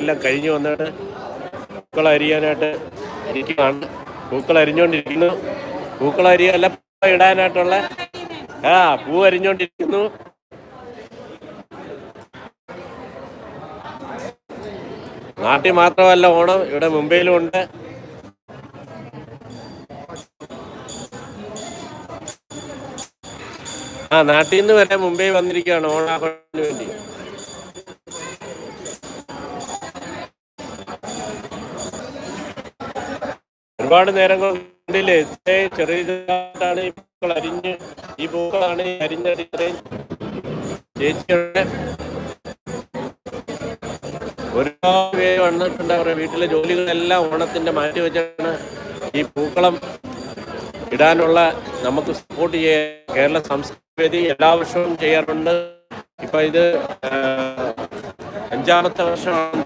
എല്ലാം കഴിഞ്ഞു വന്നിട്ട് പൂക്കൾ അരിയാനായിട്ട് ഇരിക്കുകയാണ്. പൂക്കൾ അരിഞ്ഞുകൊണ്ടിരിക്കുന്നു പൂക്കൾ അരിയല്ല ഇടാനായിട്ടുള്ള ആ പൂ അരിഞ്ഞുകൊണ്ടിരിക്കുന്നു നാട്ടിൽ മാത്രമല്ല ഓണം ഇവിടെ മുംബൈയിലും ഉണ്ട്. ആ നാട്ടിൽ നിന്ന് വരെ മുംബൈ വന്നിരിക്കുകയാണ് ഓണാഘോഷത്തിന് വേണ്ടി. ഒരുപാട് നേരം കൊണ്ടില്ലേ? ചെറിയ അരിഞ്ഞ് ഈ പൂക്കളാണ് അരിഞ്ഞടി ചേച്ചിയുടെ ഒരുപാട് പേര് വന്നിട്ടുണ്ട് അവരുടെ വീട്ടിലെ ജോലികളെല്ലാം ഓണത്തിന്റെ മാറ്റി വെച്ചാണ് ഈ പൂക്കളം ഇടാനുള്ള നമുക്ക് സപ്പോർട്ട് ചെയ്യാൻ കേരള സംസ്കൃതി എല്ലാ വർഷവും ചെയ്യാറുണ്ട്. ഇപ്പൊ ഇത് അഞ്ചാമത്തെ വർഷമാണ്.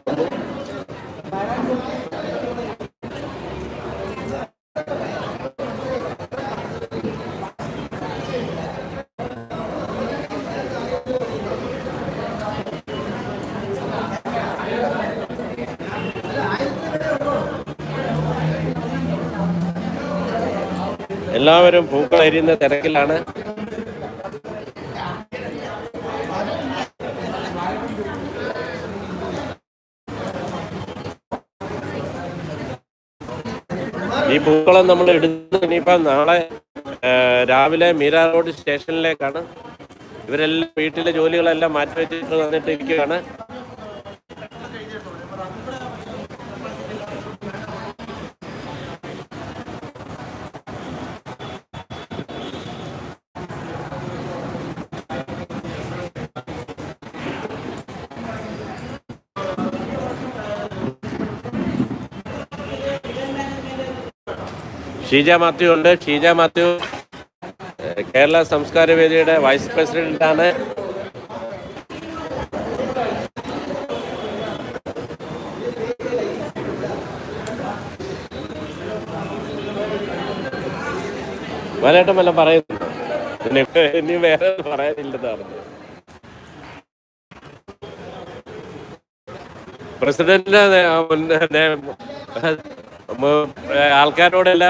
എല്ലാവരും പൂക്കൾ എരിയുന്ന തിരക്കിലാണ്. ഈ പൂക്കളം നമ്മൾ ഇടുന്നത് ഇനിയിപ്പം നാളെ രാവിലെ മീര റോഡ് സ്റ്റേഷനിലേക്കാണ്. ഇവരെല്ലാം വീട്ടിലെ ജോലികളെല്ലാം മാറ്റി വെച്ചിട്ട് വന്നിട്ട് ഷീജ മാത്യു ഉണ്ട്. ഷീജ മാത്യു കേരള സംസ്കാര വേദിയുടെ വൈസ് പ്രസിഡന്റ് ആണ് വരേട്ടം വല്ലതും പറയുന്നു ഇനി വേറെ പറയാനില്ലെന്നാണ് പ്രസിഡന്റിന്റെ ആൾക്കാരോടെല്ലാം